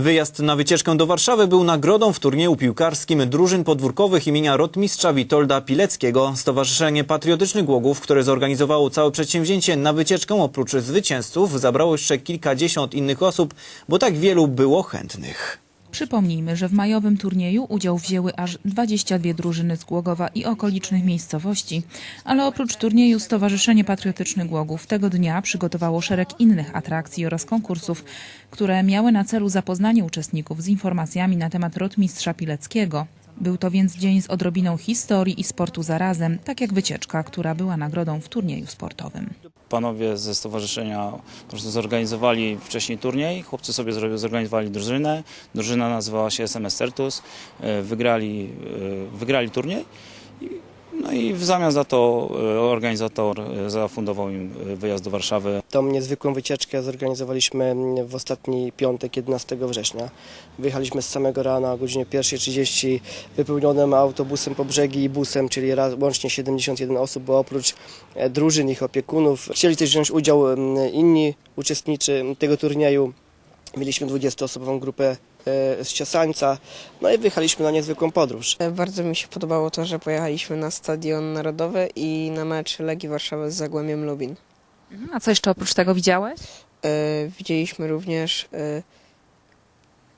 Wyjazd na wycieczkę do Warszawy był nagrodą w turnieju piłkarskim drużyn podwórkowych imienia rotmistrza Witolda Pileckiego. Stowarzyszenie Patriotycznych Głogów, które zorganizowało całe przedsięwzięcie na wycieczkę oprócz zwycięzców zabrało jeszcze kilkadziesiąt innych osób, bo tak wielu było chętnych. Przypomnijmy, że w majowym turnieju udział wzięły aż 22 drużyny z Głogowa i okolicznych miejscowości, ale oprócz turnieju Stowarzyszenie Patriotycznych Głogów tego dnia przygotowało szereg innych atrakcji oraz konkursów, które miały na celu zapoznanie uczestników z informacjami na temat rotmistrza Pileckiego. Był to więc dzień z odrobiną historii i sportu zarazem, tak jak wycieczka, która była nagrodą w turnieju sportowym. Panowie ze stowarzyszenia po prostu zorganizowali wcześniej turniej, chłopcy sobie zorganizowali drużynę, drużyna nazywała się SMS Certus, e, wygrali, e, wygrali turniej, no i w zamian za to e, organizator e, zafundował im e, wyjazd do Warszawy. Tą niezwykłą wycieczkę zorganizowaliśmy w ostatni piątek, 11 września. Wyjechaliśmy z samego rana o godzinie 1.30 wypełnionym autobusem po brzegi i busem, czyli łącznie 71 osób, bo oprócz drużyn, ich opiekunów chcieli też wziąć udział m, inni uczestnicy tego turnieju. Mieliśmy 20-osobową grupę z Ciosańca, no i wyjechaliśmy na niezwykłą podróż. Bardzo mi się podobało to, że pojechaliśmy na Stadion Narodowy i na mecz Legii Warszawy z Zagłębiem Lubin. A co jeszcze oprócz tego widziałeś? E, Widzieliśmy również e,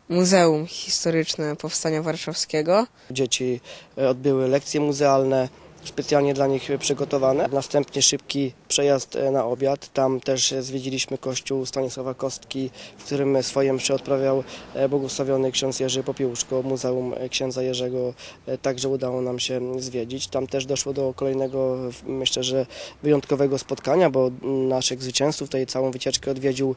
Muzeum Historyczne Powstania Warszawskiego. Dzieci e, odbyły lekcje muzealne, specjalnie dla nich przygotowane. Następnie szybki przejazd e, na obiad. Tam też zwiedziliśmy kościół Stanisława Kostki, w którym swoje msze odprawiał e, błogosławiony ksiądz Jerzy Popiełuszko. Muzeum księdza Jerzego e, także udało nam się zwiedzić. Tam też doszło do kolejnego, myślę, że wyjątkowego spotkania, bo naszych zwycięzców, tej całą wycieczkę odwiedził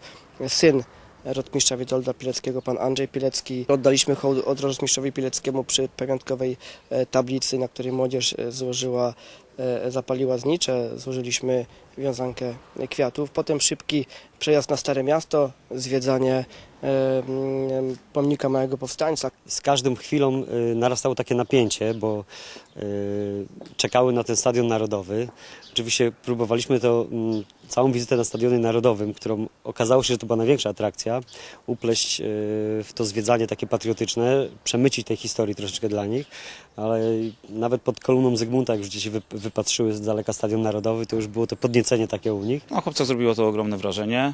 syn rotmistrza Witolda Pileckiego, pan Andrzej Pilecki. Oddaliśmy hołd od rotmistrzowi Pileckiemu przy pamiątkowej e, tablicy, na której młodzież e, złożyła, e, zapaliła znicze, złożyliśmy wiązankę kwiatów. Potem szybki przejazd na Stare Miasto, zwiedzanie pomnika Małego Powstańca. z każdą chwilą y, narastało takie napięcie, bo y, czekały na ten stadion narodowy. Oczywiście próbowaliśmy to mm, całą wizytę na stadionie narodowym, którą okazało się, że to była największa atrakcja, upleść y, w to zwiedzanie takie patriotyczne, przemycić tej historii troszeczkę dla nich, ale nawet pod kolumną Zygmunta, jak już dzieci wy- wypatrzyły z daleka stadion narodowy, to już było to podniecenie takie u nich. No, chłopcach zrobiło to ogromne wrażenie.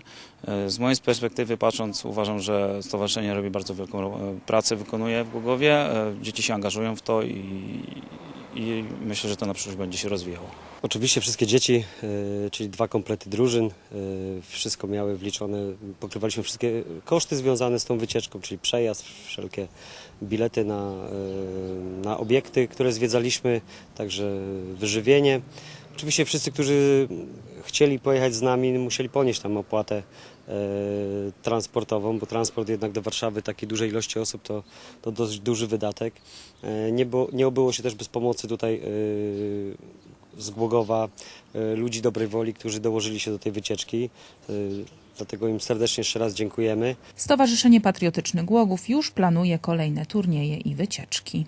E, Z mojej perspektywy patrząc uważam, że stowarzyszenie robi bardzo wielką e, pracę, wykonuje w Głogowie. E, Dzieci się angażują w to i, i myślę, że to na przyszłość będzie się rozwijało. Oczywiście wszystkie dzieci, czyli dwa komplety drużyn, wszystko miały wliczone, pokrywaliśmy wszystkie koszty związane z tą wycieczką, czyli przejazd, wszelkie bilety na, na obiekty, które zwiedzaliśmy, także wyżywienie. Oczywiście wszyscy, którzy chcieli pojechać z nami, musieli ponieść tam opłatę e, transportową, bo transport jednak do Warszawy takiej dużej ilości osób to, to dość duży wydatek. E, nie, było, nie obyło się też bez pomocy tutaj e, z Głogowa e, ludzi dobrej woli, którzy dołożyli się do tej wycieczki. E, Dlatego im serdecznie jeszcze raz dziękujemy. Stowarzyszenie Patriotycznych Głogów już planuje kolejne turnieje i wycieczki.